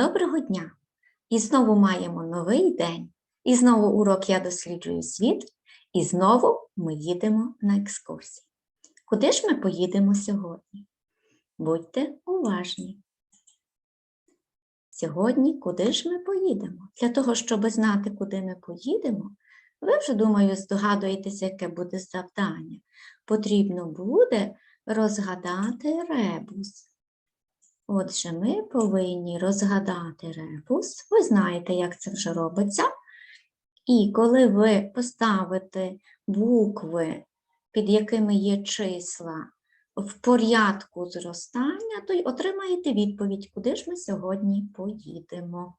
Доброго дня! І знову маємо новий день. І знову урок Я досліджую світ, і знову ми їдемо на екскурсії. Куди ж ми поїдемо сьогодні? Будьте уважні. Сьогодні куди ж ми поїдемо? Для того, щоб знати, куди ми поїдемо, ви вже, думаю, здогадуєтеся, яке буде завдання. Потрібно буде розгадати ребус. Отже, ми повинні розгадати ребус. Ви знаєте, як це вже робиться. І коли ви поставите букви, під якими є числа, в порядку зростання, то й отримаєте відповідь, куди ж ми сьогодні поїдемо.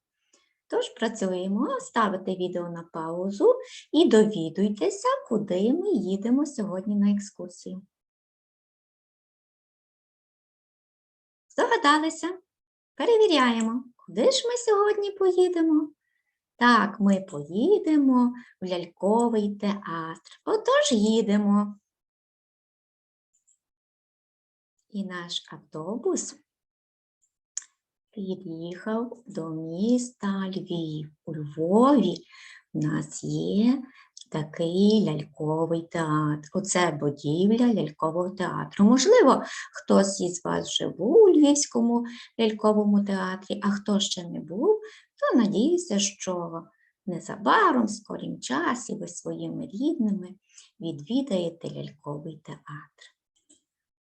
Тож працюємо, ставите відео на паузу і довідуйтеся, куди ми їдемо сьогодні на екскурсію. Здогадалися? Перевіряємо, куди ж ми сьогодні поїдемо? Так, ми поїдемо в ляльковий театр. Отож їдемо. І наш автобус під'їхав до міста Львів. У Львові в нас є такий ляльковий театр. Оце будівля лялькового театру. Можливо, хтось із вас вже був у Львівському ляльковому театрі, а хто ще не був, то надіюся, що незабаром, в скорім часі, ви своїми рідними відвідаєте ляльковий театр.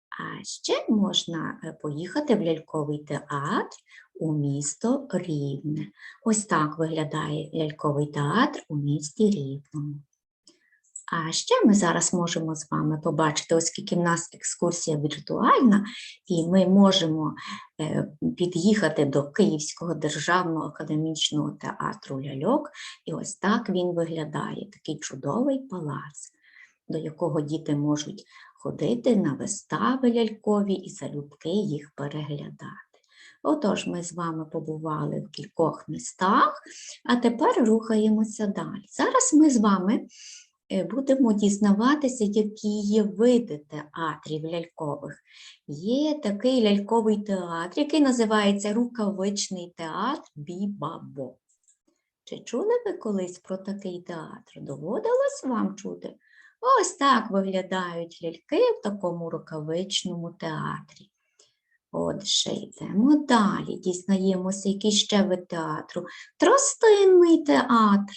А ще можна е, поїхати в ляльковий театр у місто Рівне. Ось так виглядає ляльковий театр у місті Рівному. А ще ми зараз можемо з вами побачити, оскільки в нас екскурсія віртуальна, і ми можемо е, під'їхати до Київського державного академічного театру ляльок. І ось так він виглядає, такий чудовий палац, до якого діти можуть ходити на вистави лялькові і залюбки їх переглядати. Отож, ми з вами побували в кількох містах, а тепер рухаємося далі. Зараз ми з вами е, будемо дізнаватися, які є види театрів лялькових. Є такий ляльковий театр, який називається Рукавичний театр Бібабо. Чи чули ви колись про такий театр? Доводилось вам чути? Ось так виглядають ляльки в такому рукавичному театрі. Отже, йдемо далі, дізнаємося, який ще вид театру. Тростинний театр.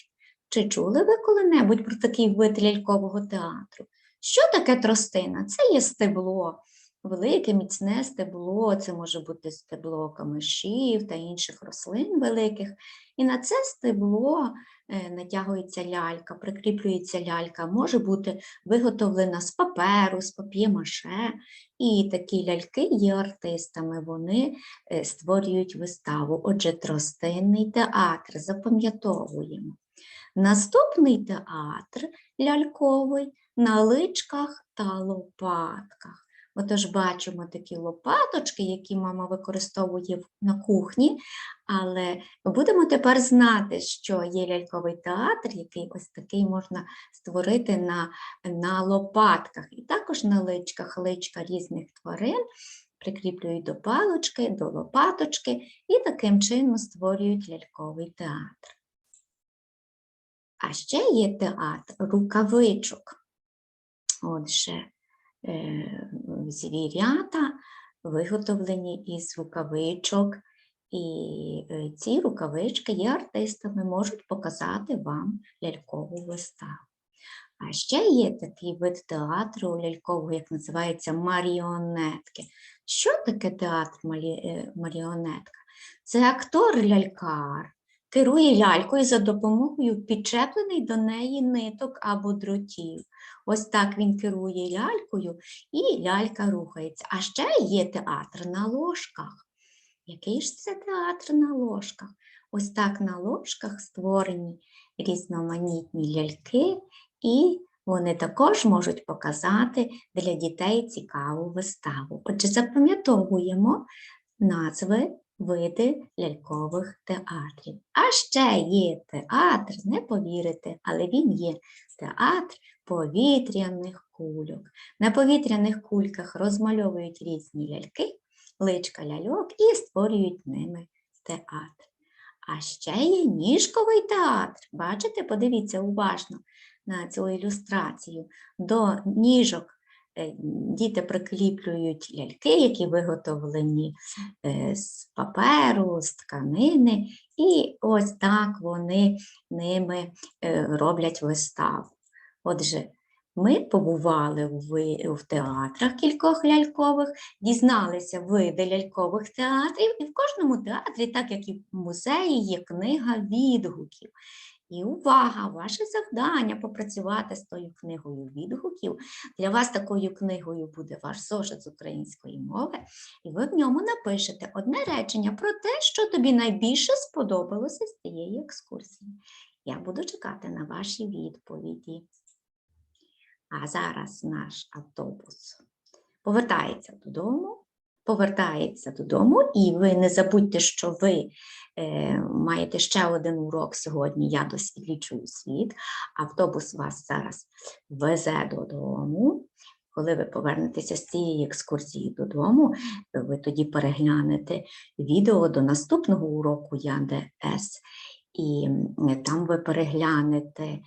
Чи чули ви коли-небудь про такий вид лялькового театру? Що таке тростина? Це є стебло, велике міцне стебло, це може бути стебло камишів та інших рослин великих. І на це стебло е, натягується лялька, прикріплюється лялька, може бути виготовлена з паперу, з пап'є-маше. І такі ляльки є артистами, вони е, створюють виставу. Отже, тростинний театр, запам'ятовуємо. Наступний театр ляльковий на личках та лопатках. Отож бачимо такі лопаточки, які мама використовує на кухні, але будемо тепер знати, що є ляльковий театр, який ось такий можна створити на, на лопатках, і також на личках, личка різних тварин прикріплюють до палочки, до лопаточки і таким чином створюють ляльковий театр. А ще є театр рукавичок. Отже, звірята виготовлені із рукавичок, і е, ці рукавички є артистами, можуть показати вам лялькову виставу. А ще є такий вид театру лялькового, як називається маріонетки. Що таке театр е, маріонетка? Це актор-лялькар, керує лялькою за допомогою підчеплених до неї ниток або дротів. Ось так він керує лялькою, і лялька рухається. А ще є театр на ложках. Який ж це театр на ложках? Ось так на ложках створені різноманітні ляльки, і вони також можуть показати для дітей цікаву виставу. Отже, запам'ятовуємо назви види лялькових театрів. А ще є театр, не повірите, але він є театр повітряних кульок. На повітряних кульках розмальовують різні ляльки, личка ляльок і створюють ними театр. А ще є ніжковий театр. Бачите, подивіться уважно на цю ілюстрацію. До ніжок діти прикріплюють ляльки, які виготовлені е, з паперу, з тканини, і ось так вони ними е, роблять виставу. Отже, ми побували в театрах кількох лялькових, дізналися види лялькових театрів, і в кожному театрі, так як і в музеї, є книга відгуків. І увага, ваше завдання попрацювати з тою книгою відгуків. Для вас такою книгою буде ваш зошит з української мови, і ви в ньому напишете одне речення про те, що тобі найбільше сподобалося з цієї екскурсії. Я буду чекати на ваші відповіді. А зараз наш автобус повертається додому, повертається додому, і ви не забудьте, що ви е, маєте ще один урок сьогодні. Я досліджую світ. Автобус вас зараз везе додому. Коли ви повернетеся з цієї екскурсії додому, ви тоді переглянете відео до наступного уроку ЯДС, і там ви переглянете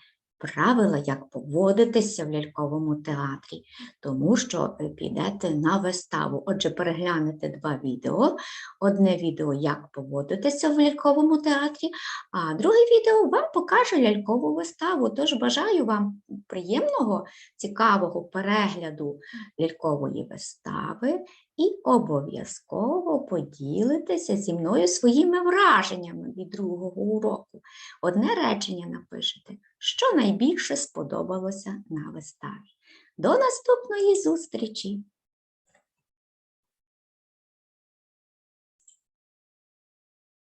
правила, як поводитися в ляльковому театрі, тому що підете на виставу. Отже, переглянете два відео. Одне відео, як поводитися в ляльковому театрі, а друге відео вам покаже лялькову виставу. Тож бажаю вам приємного, цікавого перегляду лялькової вистави і обов'язково поділитеся зі мною своїми враженнями від другого уроку. Одне речення напишете, що найбільше сподобалося на виставі. До наступної зустрічі!